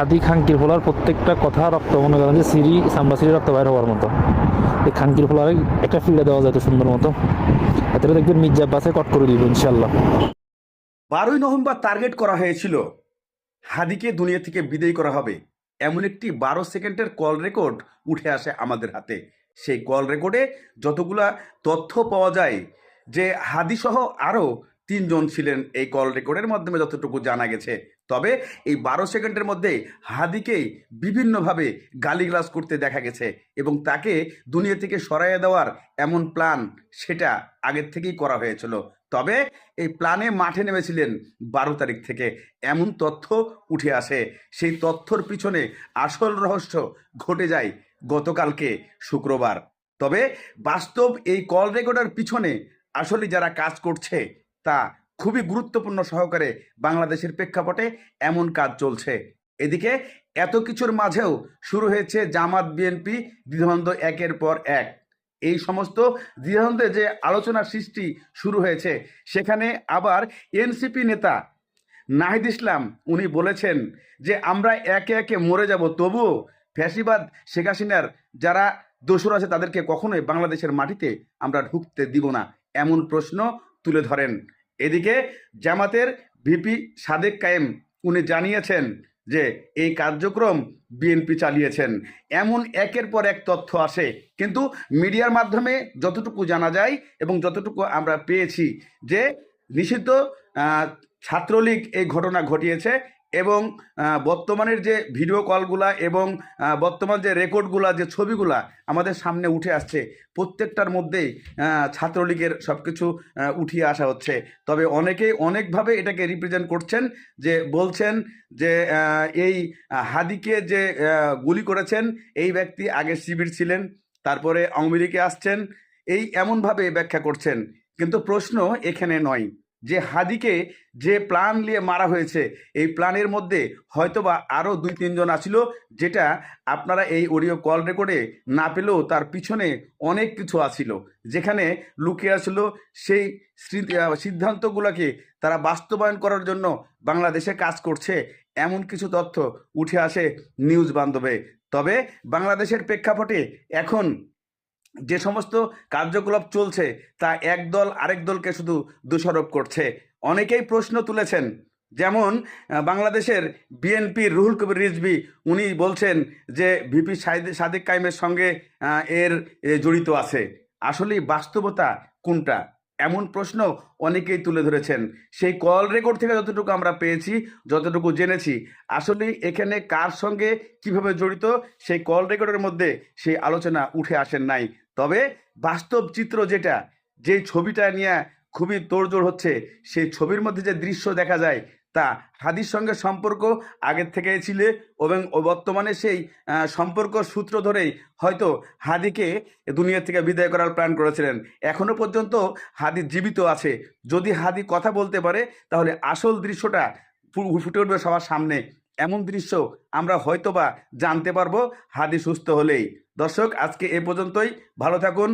হাদি খাঙ্কির ফোলার প্রত্যেকটা কথা রক্ত, মনে করেন যে সিঁড়ি সাম্বা সিঁড়ি রক্ত বাইর হওয়ার মতো। এই খাঙ্কির ফোলার একটা ফিল্ডে দেওয়া যায় তো সুন্দর মতো। এতে দেখবেন মির্জা বাসে কট করে দিব ইনশাল্লাহ বারোই নভেম্বর টার্গেট করা হয়েছিল, হাদিকে দুনিয়া থেকে বিদায় করা হবে। এমন একটি বারো সেকেন্ডের কল রেকর্ড উঠে আসে আমাদের হাতে। সেই কল রেকর্ডে যতগুলা তথ্য পাওয়া যায়, যে হাদিসহ আরও তিনজন ছিলেন এই কল রেকর্ডের মাধ্যমে যতটুকু জানা গেছে। তবে এই বারো সেকেন্ডের মধ্যে হাদিকেই বিভিন্নভাবে গালিগ্লাস করতে দেখা গেছে এবং তাকে দুনিয়া থেকে সরাইয়ে দেওয়ার এমন প্ল্যান সেটা আগের থেকেই করা হয়েছিল। তবে এই প্ল্যানে মাঠে নেমেছিলেন বারো তারিখ থেকে। এমন তথ্য উঠে আসে, সেই তথ্যর পিছনে আসল রহস্য ঘটে যায় গতকালকে শুক্রবার। তবে বাস্তব এই কল রেকর্ডের পিছনে আসলে যারা কাজ করছে তা খুবই গুরুত্বপূর্ণ সহকারে বাংলাদেশের প্রেক্ষাপটে এমন কাজ চলছে। এদিকে এত কিছুর মাঝেও শুরু হয়েছে জামাত বিএনপি দ্বিধাদ্বন্দ্ব একের পর এক। এই সমস্ত দ্বিধাদ্বন্দ্বে যে আলোচনা সৃষ্টি শুরু হয়েছে, সেখানে আবার এনসিপি নেতা নাহিদ ইসলাম উনি বলেছেন যে, আমরা একে একে মরে যাব। তবুও ফ্যাসিবাদ শেখ হাসিনার যারা দোসর আছে তাদেরকে কখনোই বাংলাদেশের মাটিতে আমরা ঢুকতে দিব না। এমন প্রশ্ন তুলে ধরেন। এদিকে জামাতের ভিপি সাদেক কায়েম, উনি জানিয়েছেন যে এই কার্যক্রম বিএনপি চালিয়েছেন। এমন একের পর এক তথ্য আসে, কিন্তু মিডিয়ার মাধ্যমে যতটুকু জানা যায় এবং যতটুকু আমরা পেয়েছি যে নিষিদ্ধ ছাত্রলীগ এই ঘটনা ঘটিয়েছে। এবং বর্তমানের যে ভিডিও কলগুলা এবং বর্তমান যে রেকর্ডগুলা যে ছবিগুলা আমাদের সামনে উঠে আসছে, প্রত্যেকটার মধ্যেই ছাত্রলীগের সব কিছু উঠিয়ে আসা হচ্ছে। তবে অনেকেই অনেকভাবে এটাকে রিপ্রেজেন্ট করছেন যে, বলছেন যে এই হাদিকে যে গুলি করেছেন, এই ব্যক্তি আগে শিবির ছিলেন, তারপরে আওয়ামী লীগে আসছেন, এই এমনভাবে ব্যাখ্যা করছেন। কিন্তু প্রশ্ন এখানে নয়। যে হাদিকে যে প্ল্যান নিয়ে মারা হয়েছে, এই প্ল্যানের মধ্যে হয়তোবা আরও দুই, তিনজন আছিল যেটা আপনারা এই অডিও কল রেকর্ডে না পেলেও তার পিছনে অনেক কিছু আছিল যেখানে লুকিয়ে আসলো সেই সিদ্ধান্তগুলোকে তারা বাস্তবায়ন করার জন্য বাংলাদেশে কাজ করছে, এমন কিছু তথ্য উঠে আসে নিউজ বান্ধবে। তবে বাংলাদেশের প্রেক্ষাপটে এখন যে সমস্ত কার্যকলাপ চলছে, তা এক দল আরেক দলকে শুধু দোষারোপ করছে। অনেকেই প্রশ্ন তুলেছেন, যেমন বাংলাদেশের বিএনপি রুহুল কবির রিজভি, উনি বলছেন যে ভিপি সাদিক কাইমের সঙ্গে এর জড়িত আছে। আসলে বাস্তবতা কোনটা? এমন প্রশ্ন অনেকেই তুলে ধরেছেন। সেই কল রেকর্ড থেকে যতটুকু আমরা পেয়েছি, যতটুকু জেনেছি, আসলে এখানে কার সঙ্গে কীভাবে জড়িত, সেই কল রেকর্ডের মধ্যে সেই আলোচনা উঠে আসেন নাই। তবে বাস্তব চিত্র যেটা যে ছবিটা নিয়ে খুবই তোড়জোড় হচ্ছে, সেই ছবির মধ্যে যে দৃশ্য দেখা যায় তা হাদির সঙ্গে সম্পর্ক আগের থেকেই ছিল এবং বর্তমানে সেই সম্পর্ক সূত্র ধরেই হয়তো হাদিকে দুনিয়া থেকে বিদায় করার প্ল্যান করেছিলেন। এখনও পর্যন্ত হাদি জীবিত আছে। যদি হাদি কথা বলতে পারে, তাহলে আসল দৃশ্যটা ফুটে উঠবে সবার সামনে। এমন দৃশ্য আমরা হয়তোবা জানতে পারব হাদি সুস্থ হলেই। দর্শক, আজকে এ পর্যন্তই। ভালো থাকুন।